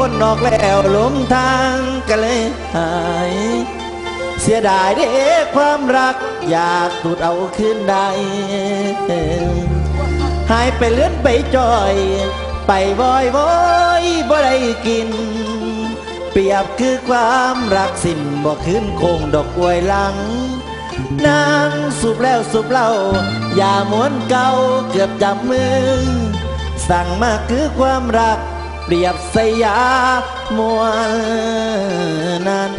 คนนอกแล้วหลงทางก็เลยหาย เสียดายเด้ความรัก อยากตูดเอาคืนได้หายไปเลื่อนไปจอย ไปวอยวอยบ่ได้กิน เปรียบคือความรักสิ้นบ่คืนคงดอกอวยหลังนางสูบแล้วสูบเล่า อย่าม้วนเก่าเกือบจับมือ สั่งมาคือความรัก เปรียบสยามวลนั้น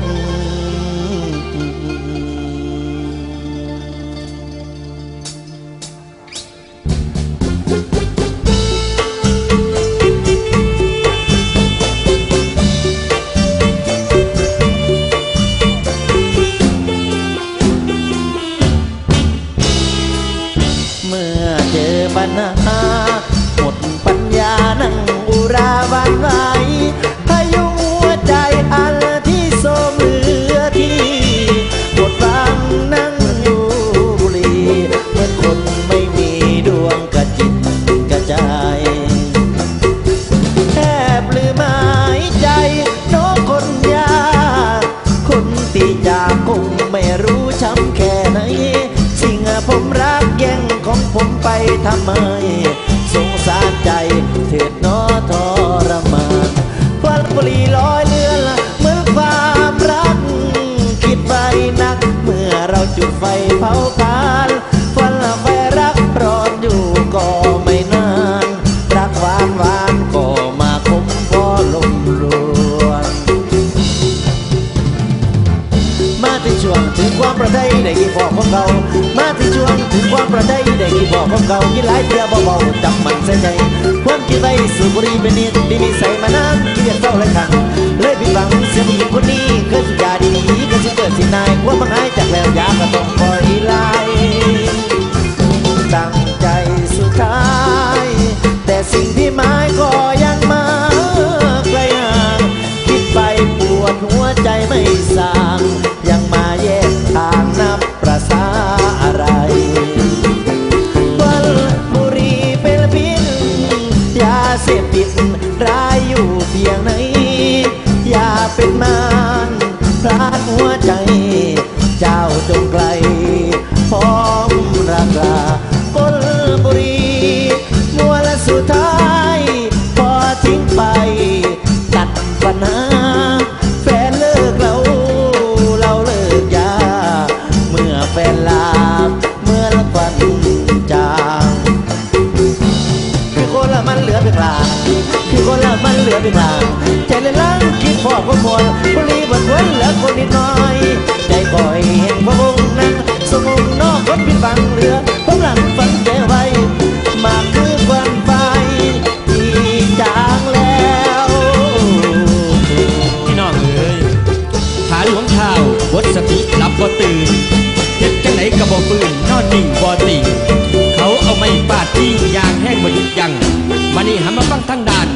ไปทำไม สงสารใจเถิดน้อทรมานควันบุรีลอยเลือนเหมือนความรัก คิดไปนัก เมื่อเราจุดไฟเผาพานฟันไฟรักร้อนอยู่ก็ไม่นาน รักหวานหวานก็มาคมพอลมลวนมาถึงช่วงถึงความประทัยได้กี่บอกของเรา มาถึงช่วงายเพื่อเบาๆจำมันใส่ใจความคิดไปสูบบุหรี่เป็นนิดดีมีใส่มานานกินอย่างเจ้าเลยขังเลยผิดหวังเสียผู้หญิงคนนี้เคยสุดยาดีก็จะเกิดสินายว่ามันหา เสพติดร้ายอยู่เพียงไหน อย่าเป็นมารพลาดหัวใจ ละมันเหลือเพียงลางคือคนละมันเหลือเพียงลางใจเลยล้างคิดพอพอมวลคนรีบนหัวนเหลือคนนิดน้อย ใจบ่อยเห่งพระวงนั้นสมุนนอกรถผิดบังเหลือผมหลังฝันใจไวมาคือความไปที่จางแล้วพี่น้องเอ้ยหาหลวงเท้าวัดสติหลับบ่ตื่นเห็ดจังไหนกระบอกปืนนอนดิ่งบ่ติ่ง นี่หันมาฟังทางด้าน